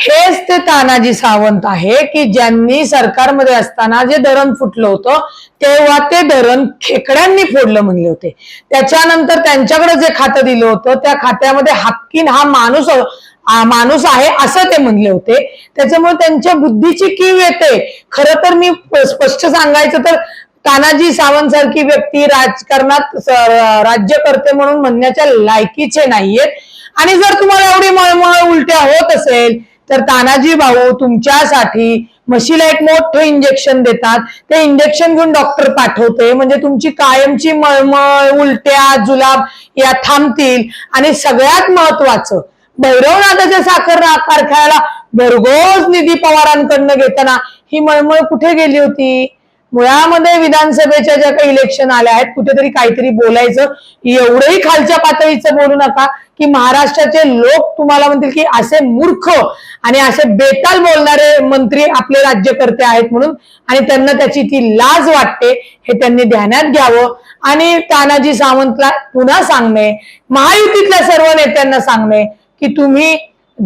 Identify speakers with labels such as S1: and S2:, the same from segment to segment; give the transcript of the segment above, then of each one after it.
S1: हेच ते तानाजी सावंत आहे की ज्यांनी सरकारमध्ये असताना जे धरण फुटलं होतं तेव्हा ते धरण खेकड्यांनी फोडलं म्हणले होते. त्याच्यानंतर त्यांच्याकडे जे खातं दिलं होतं त्या खात्यामध्ये हक्कीन हा माणूस माणूस आहे असं ते म्हणले होते. त्याच्यामुळे त्यांच्या बुद्धीची कीव येते. खरं तर मी स्पष्ट सांगायचं तर तानाजी सावंत सारखी व्यक्ती राजकारणात राज्यकर्ते म्हणून म्हणण्याच्या लायकीचे नाहीयेत. आणि जर तुम्हाला एवढी मळमळ उलट्या होत असेल तर तानाजी भाऊ तुमच्यासाठी म्हशीला एक मोठं इंजेक्शन देतात. ते इंजेक्शन घेऊन डॉक्टर पाठवते. म्हणजे तुमची कायमची मळमळ उलट्या जुलाब या थांबतील. आणि सगळ्यात महत्वाचं भैरवनाथाच्या साखर कारखान्याला भरघोस निधी पवारांकडनं घेताना ही मळमळ कुठे गेली होती? मुळामध्ये विधानसभेच्या ज्या काही इलेक्शन आल्या आहेत कुठेतरी काहीतरी बोलायचं एवढंही खालच्या पातळीचं बोलू नका की महाराष्ट्राचे लोक तुम्हाला म्हणतील की असे मूर्ख आणि असे बेताल बोलणारे मंत्री आपले राज्यकर्ते आहेत म्हणून आणि त्यांना त्याची ती लाज वाटते हे त्यांनी ध्यानात घ्यावं. आणि तानाजी सावंतला पुन्हा सांगणे महायुतीतल्या सर्व नेत्यांना सांगणे की तुम्ही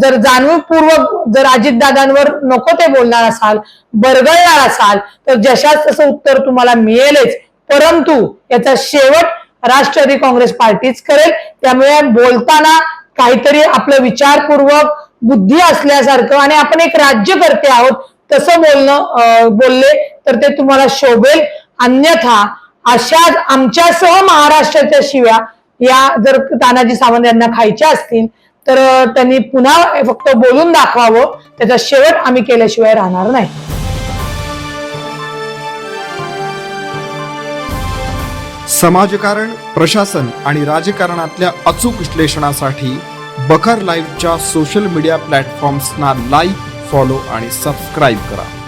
S1: जर जाणीवपूर्वक जर अजितदादांवर नको ते बोलणार असाल बरगळणार असाल तर जशाच तसं उत्तर तुम्हाला मिळेलच. परंतु याचा शेवट राष्ट्रवादी काँग्रेस पार्टीच करेल. त्यामुळे बोलताना काहीतरी आपलं विचारपूर्वक बुद्धी असल्यासारखं आणि आपण एक राज्यकर्ते आहोत तसं बोलणं बोलले तर ते तुम्हाला शोभेल. अन्यथा अशा आमच्यासह महाराष्ट्राच्या शिव्या या जर तानाजी सावंत यांना खायच्या असतील तर त्यांनी पुन्हा फक्त बोलून दाखवावं. त्याचा शेवट आम्ही केल्याशिवाय राहणार नाही.
S2: समाजकारण प्रशासन आणि राजकारणातल्या अचूक विश्लेषणासाठी बखर लाईव्हच्या सोशल मीडिया प्लॅटफॉर्म्सना लाईक फॉलो आणि सबस्क्राईब करा.